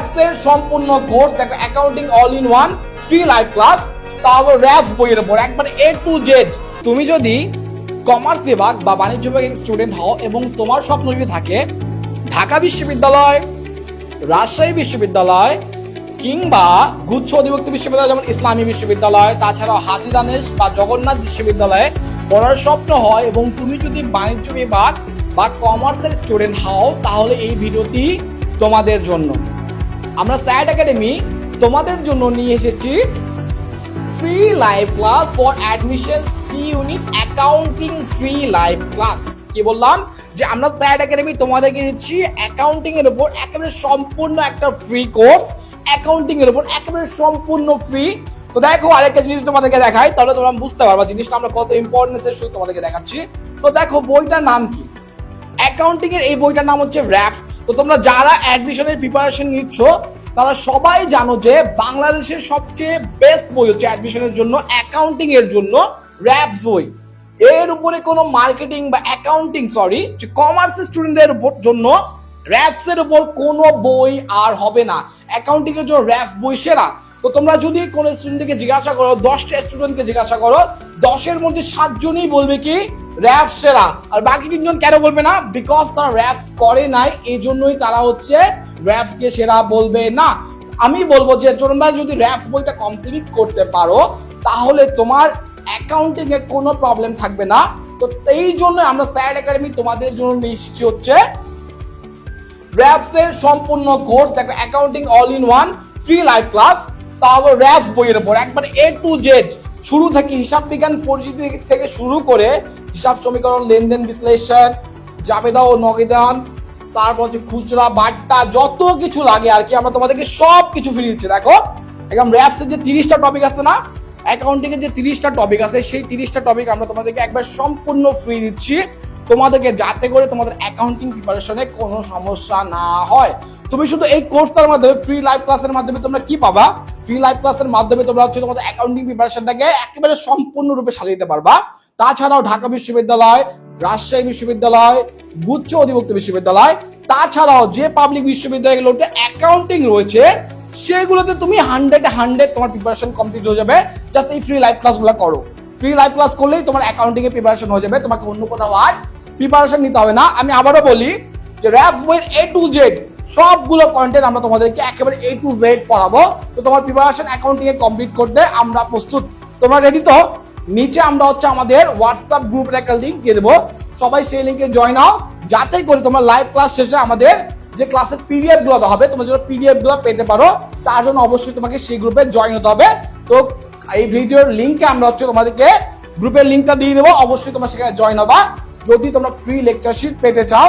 Reps এর সম্পূর্ণ course দেখো accounting all in one free live class তাও র্যাপস বইয়ের উপর, একবার এ টু জেড তুমি যদি কমার্স বিভাগ বা বাণিজ্য বিভাগের স্টুডেন্ট হও এবং তোমার স্বপ্ন যদি থাকে, ঢাকা বিশ্ববিদ্যালয়, রাজশাহী বিশ্ববিদ্যালয় কিংবা গুচ্ছ অধিভুক্ত বিশ্ববিদ্যালয়, যেমন ইসলামী বিশ্ববিদ্যালয়, তাছাড়াও হাজি দানেশ বা জগন্নাথ বিশ্ববিদ্যালয়ে পড়ার স্বপ্ন হয় এবং তুমি যদি বাণিজ্য বিভাগ বা কমার্সের স্টুডেন্ট হও, তাহলে এই ভিডিওটি তোমাদের জন্য। আমরা স্যাট একাডেমি তোমাদের জন্য নিয়ে এসেছি free live class for admission C unit accounting free live class কি বললাম? যে আমরা স্যাট একাডেমি তোমাদেরকে দিচ্ছি অ্যাকাউন্টিং এর উপর একেবারে সম্পূর্ণ একটা ফ্রি কোর্স অ্যাকাউন্টিং এর উপর একেবারে সম্পূর্ণ ফ্রি তো দেখো আরেকটা জিনিস তোমাদেরকে দেখাই, তাহলে তোমরা বুঝতে পারবা জিনিসটা আমরা কত ইম্পর্টেন্স এর শুধু তোমাদেরকে দেখাচ্ছি। তো দেখো বইটার নাম কি? অ্যাকাউন্টিং এর এই বইটার নাম হচ্ছে র্যাপস তো তোমরা যারা অ্যাডমিশনের প্রিপারেশন নিচ্ছ, তারা সবাই জানো যে বাংলাদেশের সবচেয়ে বেস্ট বই হচ্ছে অ্যাডমিশনের জন্য অ্যাকাউন্টিং এর জন্য র্যাপস বই। এর উপরে কোনো মার্কেটিং বা অ্যাকাউন্টিং সরি যে কমার্স স্টুডেন্টদের উপর জন্য র্যাপসের উপর কোনো বই আর হবে না। অ্যাকাউন্টিং এর জন্য র্যাপস বই সেরা। তো তোমরা যদি কোনো স্টুডেন্টকে জিজ্ঞাসা করো, দশটা স্টুডেন্টকে জিজ্ঞাসা করো, দশের মধ্যে সাতজনই বলবে কি র্যাপস সেরা। আর বাকি তিনজন কেন বলবে না? বিকজ তারা র্যাপস করে নাই এই জন্যই তারা হচ্ছে র্যাপস কে সেরা বলবে না। আমি বলব যে, তোমরা যদি র্যাপস বইটা কমপ্লিট করতে পারো, তাহলে তোমার অ্যাকাউন্টিং কোনো প্রবলেম থাকবে না। তো এই জন্য আমরা স্যাড একাডেমি তোমাদের জন্য নিয়ে হচ্ছে র্যাপস এর সম্পূর্ণ কোর্স দেখো accounting all in one free live class তাও আবার বইয়ের উপর। একবার এ টু জেড শুরু থেকে হিসাব বিজ্ঞান পরিচিতি থেকে শুরু করে হিসাব সমীকরণ, লেনদেন বিশ্লেষণ, জাবেদা ও নগেদান, তারপর হচ্ছে খুচরা, বাট্টা, যত কিছু লাগে আর কি, আমরা তোমাদেরকে সব কিছু ফ্রি দিচ্ছি। দেখো, একদম র্যাপসের যে তিরিশটা টপিক আছে না অ্যাকাউন্টিং এর যে তিরিশটা টপিক আছে, সেই তিরিশটা টপিক আমরা তোমাদেরকে একবার সম্পূর্ণ ফ্রি দিচ্ছি। তোমাদেরকে যাতে করে তোমাদের অ্যাকাউন্টিং প্রিপারেশনে কোনো সমস্যা না হয়। তুমি শুধু এই কোর্সটার মাধ্যমে ফ্রি লাইভ ক্লাসের মাধ্যমে তোমরা কি পাবা? ফ্রি লাইভ ক্লাসের মাধ্যমে তোমরা হচ্ছে তোমাদের অ্যাকাউন্টিং প্রিপারেশনটাকে একেবারে সম্পূর্ণরূপে সাজিয়ে দিতে পারবা। তাছাড়াও ঢাকা বিশ্ববিদ্যালয়, রাজশাহী বিশ্ববিদ্যালয়, গুচ্ছ অধিভুক্ত বিশ্ববিদ্যালয়, তাছাড়াও যে পাবলিক বিশ্ববিদ্যালয়গুলোতে অ্যাকাউন্টিং রয়েছে, সেগুলোতে তুমি হান্ড্রেড হান্ড্রেড তোমার প্রিপারেশন কমপ্লিট হয়ে যাবে। জাস্ট এই ফ্রি লাইভ ক্লাসগুলো করো। ফ্রি লাইভ ক্লাস করলেই তোমার অ্যাকাউন্টিং এর প্রিপারেশন হয়ে যাবে, তোমাকে অন্য কোথাও আর প্রিপারেশন নিতে হবে না। আমি আবারও বলি যে র্যাপস বইয়ের এ টু জেড সবগুলো কন্টেন্ট আমরা তোমাদেরকে একেবারে এ টু জেড পড়াবো। তো তোমার প্রিপারেশন অ্যাকাউন্টিং এ কমপ্লিট করতে আমরা প্রস্তুত। তোমরা রেডি তো? নিচে আমরা হচ্ছে আমাদের হোয়াটসঅ্যাপ গ্রুপের একটা লিঙ্ক দিয়ে দেবো। সবাই সেই লিঙ্কে জয়েন হও। যাতে করে তোমার লাইভ ক্লাস শেষে আমাদের যে ক্লাসের পিডিএফগুলো হবে, তোমরা যেন পিডিএফগুলো পেতে পারো, তার জন্য অবশ্যই তোমাকে সেই গ্রুপে জয়েন হতে হবে। তো এই ভিডিওর লিঙ্কে আমরা হচ্ছে তোমাদেরকে গ্রুপের লিঙ্কটা দিয়ে দেবো। অবশ্যই তোমরা সেখানে জয়েন হবা। যদি তোমরা ফ্রি লেকচারশিপ পেতে চাও